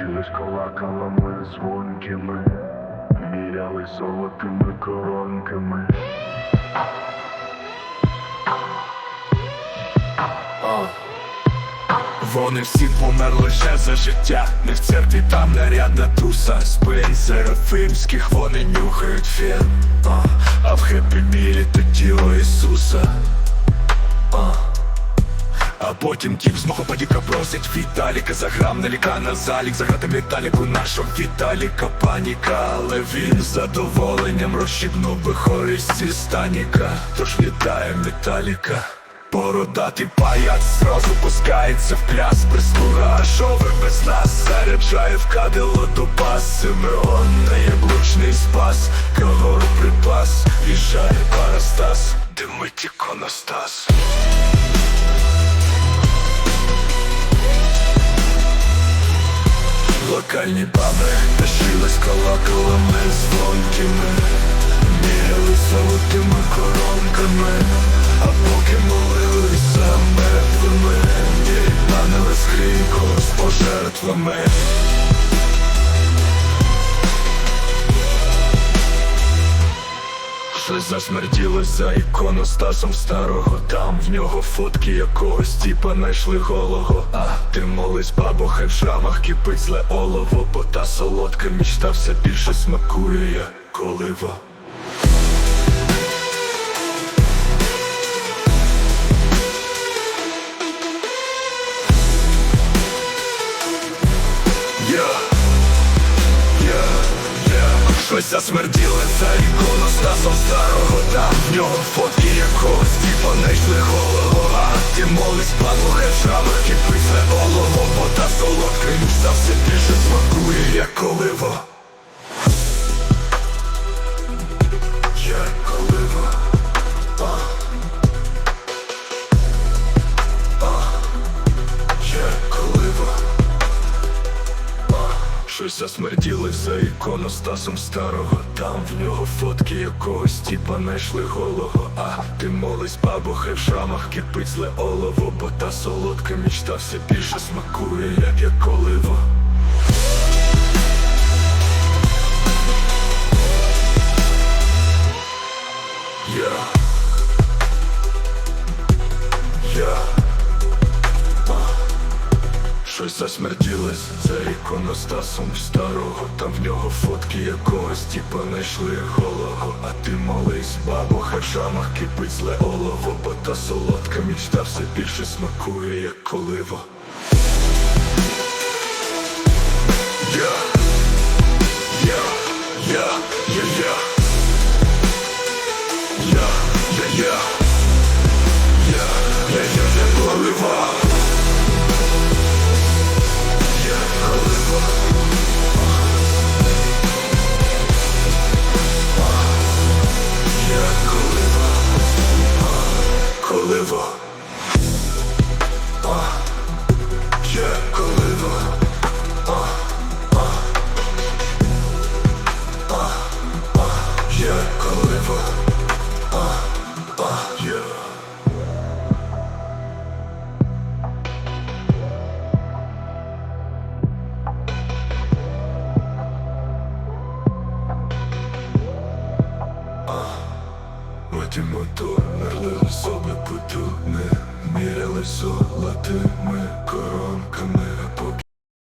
Тащились колоколами дзвонкими, міряли золотими коронками. Вони всі померли лише за життя. Не в церкві там нарядна туса Спин серафимських вони нюхають фен. А, в хеппі мілі то тіло Ісуса потім тіп з мого падіка просить Віталіка. За грам наліка на залік Заграти Віталіку нашого Віталіка паніка Але він задоволенням розщібнув би хористі станіка. Тож вітаєм Віталіка. Бородатий паяц зразу пускається в пляс Прислуга, а що без нас? Заряджає в кадило до пас Симеон на яблучний спас. Кагору припас. В'їжджає Парастас. Димить Локальні паби тащились колоколами дзвонкими Міряли золотими коронками А поки молилися мертвими Дірібанили скрійко з пожертвами Щось засмерділо за іконостасом старого. Там в нього фотки якогось тіпа знайшли голого. А ти молись, бабо, хай в шрамах кипить зле олово Бо та солодка мічта все більше смакує, як я, я Щось засмерділе за іконостасом старого Там в нього фотки якогось тіпа знайшли голого Ті молись, падло, шрамах кипить за олово Вода солодка ніж все більше смакує, як коливо Щось засмерділи за іконостасом старого. Там в нього фотки якогось тіпа знайшли голого. А ти молись, бабо, хай в шрамах кипить зле олово Бо та солодка мічта все більше смакує, як я. Щось засмерділось за іконостасом старого Там в нього фотки якогось тіпа знайшли голого. А ти молись, з в шрамах кипить зле олово Бо та солодка мічта все більше смакує, як коливо. Я, Мерли особи поту Не міряли золотими коронками